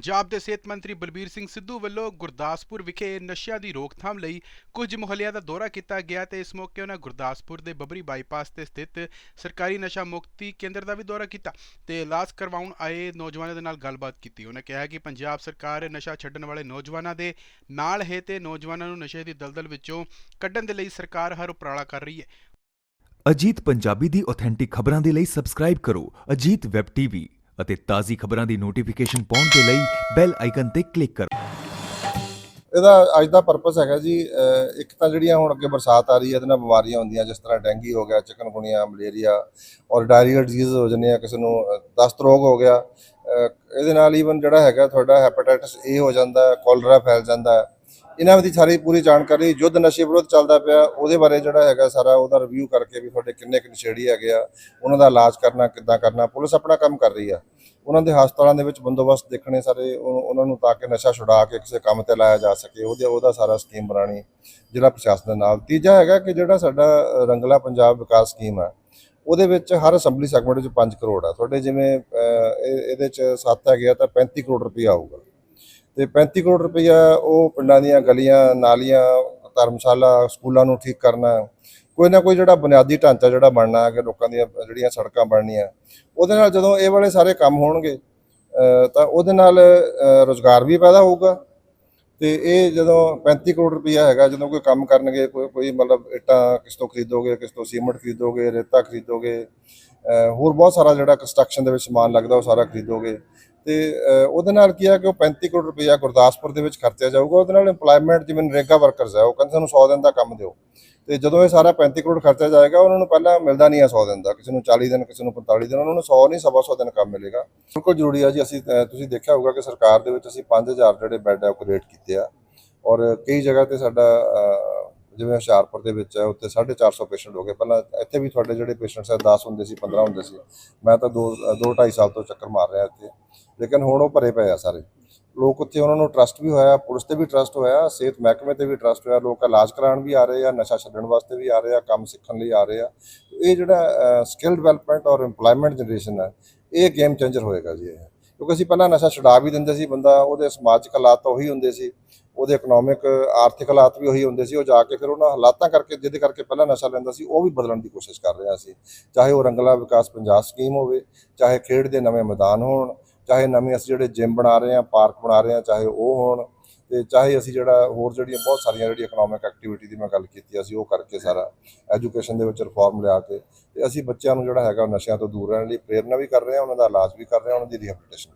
ਪੰਜਾਬ ਦੇ ਸਿਹਤ ਮੰਤਰੀ ਬਲਬੀਰ ਸਿੰਘ ਸਿੱਧੂ ਵੱਲੋਂ ਗੁਰਦਾਸਪੁਰ ਵਿਖੇ ਨਸ਼ਿਆਂ ਦੀ ਰੋਕਥਾਮ ਲਈ ਕੁਝ ਮੁਹੱਲਿਆਂ ਦਾ ਦੌਰਾ ਕੀਤਾ ਗਿਆ ਤੇ ਇਸ ਮੌਕੇ ਉਹਨਾਂ ਗੁਰਦਾਸਪੁਰ ਦੇ ਬੱਬਰੀ ਬਾਈਪਾਸ ਤੇ ਸਥਿਤ ਸਰਕਾਰੀ ਨਸ਼ਾ ਮੁਕਤੀ ਕੇਂਦਰ ਦਾ ਵੀ ਦੌਰਾ ਕੀਤਾ ਤੇ ਇਲਾਜ ਕਰਵਾਉਣ ਆਏ ਨੌਜਵਾਨਾਂ ਦੇ ਨਾਲ ਗੱਲਬਾਤ ਕੀਤੀ। ਉਹਨਾਂ ਕਿਹਾ ਕਿ ਪੰਜਾਬ ਸਰਕਾਰ ਨਸ਼ਾ ਛੱਡਣ ਵਾਲੇ ਨੌਜਵਾਨਾਂ ਦੇ ਨਾਲ ਹੈ ਤੇ ਨੌਜਵਾਨਾਂ ਨੂੰ ਨਸ਼ੇ ਦੀ ਦਲਦਲ ਵਿੱਚੋਂ ਕੱਢਣ ਦੇ ਲਈ ਸਰਕਾਰ ਹਰ ਉਪਰਾਲਾ ਕਰ ਰਹੀ ਹੈ। ਅਜੀਤ ਪੰਜਾਬੀ ਦੀ ਆਥੈਂਟਿਕ ਖਬਰਾਂ ਦੇ ਲਈ ਸਬਸਕ੍ਰਾਈਬ ਕਰੋ। ਅਜੀਤ ਵੈਬ ਟੀਵੀ ਅਤੇ ਤਾਜ਼ੀ ਖਬਰਾਂ ਦੀ ਨੋਟੀਫਿਕੇਸ਼ਨ ਪਾਉਣ ਦੇ ਲਈ ਬੈਲ ਆਈਕਨ ਤੇ ਕਲਿੱਕ ਕਰੋ। ਇਹਦਾ ਅੱਜ ਦਾ ਪਰਪਸ ਹੈਗਾ ਜੀ, ਅਹ ਇੱਕ ਤਾਂ ਜਿਹੜੀਆਂ ਹੁਣ ਅੱਗੇ ਬਰਸਾਤ ਆ ਰਹੀ ਹੈ, ਇਹਦੇ ਨਾਲ ਬਿਮਾਰੀਆਂ ਹੁੰਦੀਆਂ, ਜਿਸ ਤਰ੍ਹਾਂ ਡੈਂਗੀ ਹੋ ਗਿਆ, ਚਿਕਨਗੁਨੀਆ, ਮਲੇਰੀਆ ਔਰ ਡਾਇਰੀਆ ਡਿਜ਼ੀਜ਼ ਹੋ ਜਾਂਦੀਆਂ, ਕਿਸੇ ਨੂੰ, ਅਹ ਦਸਤ ਰੋਗ ਹੋ ਗਿਆ, ਅਹ ਇਹਦੇ ਨਾਲ ਈਵਨ ਜਿਹੜਾ ਹੈਗਾ ਤੁਹਾਡਾ ਹੈਪੇਟਾਈਟਸ ਏ ਹੋ ਜਾਂਦਾ ਕੋਲਰਾ ਫੈਲ ਜਾਂਦਾ ਹੈ ਇਹਨਾਂ ਦੀ ਸਾਰੀ ਪੂਰੀ ਜਾਣਕਾਰੀ, ਯੁੱਧ ਨਸ਼ੇ ਵਿਰੁੱਧ ਚੱਲਦਾ ਪਿਆ, ਉਹਦੇ ਬਾਰੇ ਜਿਹੜਾ ਹੈਗਾ ਸਾਰਾ ਉਹਦਾ ਰਿਵਿਊ ਕਰਕੇ ਵੀ ਤੁਹਾਡੇ ਕਿੰਨੇ ਕੁ ਨਸ਼ੇੜੀ ਹੈਗੇ ਆ, ਉਹਨਾਂ ਦਾ ਇਲਾਜ ਕਰਨਾ, ਕਿੱਦਾਂ ਕਰਨਾ, ਪੁਲਿਸ ਆਪਣਾ ਕੰਮ ਕਰ ਰਹੀ ਆ। ਉਹਨਾਂ ਦੇ ਹਸਪਤਾਲਾਂ ਦੇ ਵਿੱਚ ਬੰਦੋਬਸਤ ਦੇਖਣੇ ਸਾਰੇ, ਉਹ- ਉਹਨਾਂ ਨੂੰ ਤਾਂ ਕਿ ਨਸ਼ਾ ਛੁਡਾ ਕੇ ਕਿਸੇ ਕੰਮ ਤੇ ਲਾਇਆ ਜਾ ਸਕੇ, ਉਹਦੇ, ਉਹਦਾ ਸਾਰਾ ਸਕੀਮ ਬਣਾਣੀ ਜ਼ਿਲ੍ਹਾ ਪ੍ਰਸ਼ਾਸਨ ਦੇ ਨਾਲ। ਤੀਜਾ ਹੈਗਾ ਕਿ ਜਿਹੜਾ ਸਾਡਾ ਰੰਗਲਾ ਪੰਜਾਬ ਵਿਕਾਸ ਸਕੀਮ ਹੈ ਉਹਦੇ ਵਿੱਚ ਹਰ ਅਸੈਂਬਲੀ ਸੈਗਮੈਂਟ ਵਿੱਚ 5 ਕਰੋੜ ਆ। ਤੁਹਾਡੇ ਜਿਵੇਂ ਇਹ- ਇਹਦੇ ਚ 7 ਹੈਗੇ ਆ, ਤਾਂ 35 ਕਰੋੜ ਰੁਪਈਆ ਆਊਗਾ। ਤੇ 35 ਕਰੋੜ ਰੁਪਈਆ ਉਹ ਪਿੰਡਾਂ ਦੀਆਂ ਗਲੀਆਂ ਨਾਲੀਆਂ ਧਰਮਸ਼ਾਲਾ ਸਕੂਲਾਂ ਨੂੰ ਠੀਕ ਕਰਨਾ ਕੋਈ ਨਾ ਕੋਈ ਜਿਹੜਾ ਬੁਨਿਆਦੀ ਢਾਂਚਾ ਜਿਹੜਾ ਬਣਨਾ ਹੈ ਕਿ ਲੋਕਾਂ ਦੀਆਂ ਜਿਹੜੀਆਂ ਸੜਕਾਂ ਬਣਨੀਆਂ। ਉਹਦੇ ਨਾਲ ਜਦੋਂ ਇਹ ਵਾਲੇ ਸਾਰੇ ਕੰਮ ਹੋਣਗੇ ਤਾਂ ਉਹਦੇ ਨਾਲ ਅ, ਰੁਜ਼ਗਾਰ ਵੀ ਪੈਦਾ ਹੋਊਗਾ। ਤੇ ਇਹ ਜਦੋਂ 35 ਕਰੋੜ ਰੁਪਈਆ ਹੈਗਾ ਜਦੋਂ ਕੋਈ ਕੰਮ ਕਰਨਗੇ ਕੋਈ ਕੋਈ ਮਤਲਬ ਇੱਟਾਂ ਕਿਸ ਤੋਂ ਖਰੀਦੋਗੇ ਕਿਸ ਤੋਂ ਸੀਮੈਂਟ ਖਰੀਦੋਗੇ ਰੇਤਾ ਖਰੀਦੋਗੇ ਹੋਰ ਬਹੁਤ ਸਾਰਾ ਜਿਹੜਾ ਕੰਸਟਰਕਸ਼ਨ ਦੇ ਵਿੱਚ ਸਮਾਨ ਲੱਗਦਾ ਉਹ ਸਾਰਾ ਖਰੀਦੋਗੇ। ਤੇ ਉਹਦੇ ਨਾਲ ਕੀ ਹੈ ਕਿ ਉਹ 35 ਕਰੋੜ ਰੁਪਈਆ ਗੁਰਦਾਸਪੁਰ ਦੇ ਵਿੱਚ ਖਰਚਿਆ ਜਾਊਗਾ, ਉਹਦੇ ਨਾਲ EMPLOYMENT ਜਿਵੇਂ ਨਰੇਗਾ ਵਰਕਰਸ ਹੈ ਉਹ ਕਹਿੰਦੇ ਸਾਨੂੰ 100 ਦਿਨ ਦਾ ਕੰਮ ਦਿਓ। ਤੇ ਜਦੋਂ ਇਹ ਸਾਰਾ 35 ਕਰੋੜ ਖਰਚਿਆ ਜਾਏਗਾ, ਉਹਨਾਂ ਨੂੰ ਪਹਿਲਾਂ ਮਿਲਦਾ ਨਹੀਂ ਹੈ 100 ਦਿਨ ਦਾ, ਕਿਸੇ ਨੂੰ 40 ਦਿਨ, ਕਿਸੇ ਨੂੰ 45 ਦਿਨ, ਉਹਨਾਂ ਨੂੰ 100 ਨਹੀਂ, ਸਵਾ 100 ਦਿਨ ਕੰਮ ਮਿਲੇਗਾ। ਬਿਲਕੁਲ ਜ਼ਰੂਰੀ ਆ ਜੀ, ਅਸੀਂ ਤੁਸੀਂ ਦੇਖਿਆ ਹੋਊਗਾ ਕਿ ਸਰਕਾਰ ਦੇ ਵਿੱਚ ਅਸੀਂ 5000 ਜਿਹੜੇ ਬੈੱਡ ਹੈ ਉਹ ਕ੍ਰੀਏਟ ਕੀਤੇ ਆ। ਔਰ ਕਈ ਜਗ੍ਹਾ ਤੇ ਸਾਡਾ ਜਿਵੇਂ ਹੁਸ਼ਿਆਰਪੁਰ ਦੇ ਵਿੱਚ ਹੈ, ਉੱਥੇ 450 ਪੇਸ਼ੈਂਟ ਹੋ ਗਏ। ਪਹਿਲਾਂ ਇੱਥੇ ਵੀ ਤੁਹਾਡੇ ਜਿਹੜੇ ਪੇਸ਼ੈਂਟਸ ਹੈ 10 ਹੁੰਦੇ ਸੀ 15 ਹੁੰਦੇ ਸੀ। ਮੈਂ ਤਾਂ 2 2 2.5 ਸਾਲ ਤੋਂ ਚੱਕਰ ਮਾਰ ਰਿਹਾ ਇੱਥੇ। ਲੇਕਿਨ ਹੁਣ ਉਹ ਭਰੇ ਪਏ ਆ ਸਾਰੇ। ਲੋਕ ਉੱਥੇ ਉਹਨਾਂ ਨੂੰ ਟਰਸਟ ਵੀ ਹੋਇਆ, ਪੁਲਿਸ ਤੇ ਵੀ ਟਰਸਟ ਹੋਇਆ, ਸਿਹਤ ਮਹਿਕਮੇ ਤੇ ਵੀ ਟਰਸਟ ਹੋਇਆ, ਲੋਕ ਇਲਾਜ ਕਰਾਉਣ ਵੀ ਆ ਰਹੇ ਆ, ਨਸ਼ਾ ਛੱਡਣ ਵਾਸਤੇ ਵੀ ਆ ਰਹੇ ਆ, ਕੰਮ ਸਿੱਖਣ ਲਈ ਆ ਰਹੇ ਆ। ਇਹ ਜਿਹੜਾ ਸਕਿੱਲ ਡਿਵੈਲਪਮੈਂਟ ਔਰ EMPLOYMENT ਜਨਰੇਸ਼ਨ ਹੈ, ਇਹ ਗੇਮ ਚੇਂਜਰ ਹੋਏਗਾ ਜੀ ਇਹ। ਕਿਉਂਕਿ ਅਸੀਂ ਪਹਿਲਾਂ ਨਸ਼ਾ ਛੁਡਾ ਵੀ ਦਿੰਦੇ ਸੀ ਬੰਦਾ, ਉਹਦੇ ਸਮਾਜਿਕ ਹਾਲਾਤ ਤਾਂ ਉਹੀ ਹੁੰਦੇ ਸੀ। ਉਹਦੇ ਇਕਨੋਮਿਕ ਆਰਥਿਕ ਹਾਲਾਤ ਵੀ ਉਹੀ ਹੁੰਦੇ ਸੀ, ਉਹ ਜਾ ਕੇ ਫਿਰ ਉਹਨਾਂ ਹਾਲਾਤਾਂ ਕਰਕੇ, ਜਿਹਦੇ ਕਰਕੇ ਪਹਿਲਾਂ ਨਸ਼ਾ ਲੈਂਦਾ ਸੀ, ਉਹ ਵੀ ਬਦਲਣ ਦੀ ਕੋਸ਼ਿਸ਼ ਕਰ ਰਿਹਾ ਸੀ। ਚਾਹੇ ਉਹ ਰੰਗਲਾ ਵਿਕਾਸ ਪੰਜਾਬ ਸਕੀਮ ਹੋਵੇ, ਚਾਹੇ ਖੇਡ ਦੇ ਨਵੇਂ ਮੈਦਾਨ ਹੋਣ, ਚਾਹੇ ਨਵੇਂ ਅਸੀਂ ਜਿਹੜੇ ਜਿਮ ਬਣਾ ਰਹੇ ਹਾਂ, ਪਾਰਕ ਬਣਾ ਰਹੇ ਹਾਂ, ਚਾਹੇ ਉਹ ਹੋਣ, ਤੇ ਚਾਹੇ ਅਸੀਂ ਜਿਹੜਾ ਹੋਰ ਜਿਹੜੀਆਂ ਬਹੁਤ ਸਾਰੀਆਂ ਜਿਹੜੀ ਇਕਨੋਮਿਕ ਐਕਟੀਵਿਟੀ ਦੀ ਮੈਂ ਗੱਲ ਕੀਤੀ ਅਸੀਂ ਉਹ ਕਰਕੇ ਸਾਰਾ ਐਜੂਕੇਸ਼ਨ ਦੇ ਵਿੱਚ ਰਿਫਾਰਮ ਲਿਆ ਕੇ, ਤੇ ਅਸੀਂ ਬੱਚਿਆਂ ਨੂੰ ਜਿਹੜਾ ਹੈਗਾ ਉਹ ਨਸ਼ਿਆਂ ਤੋਂ ਦੂਰ ਰਹਿਣ ਲਈ ਪ੍ਰੇਰਨਾ ਵੀ ਕਰ ਰਹੇ ਹਾਂ, ਉਹਨਾਂ ਦਾ ਇਲਾਜ ਵੀ ਕਰ ਰਹੇ ਹਾਂ, ਉਹਨਾਂ ਦੀ ਰਿਹੈਬਿਲਿਟੇਸ਼ਨ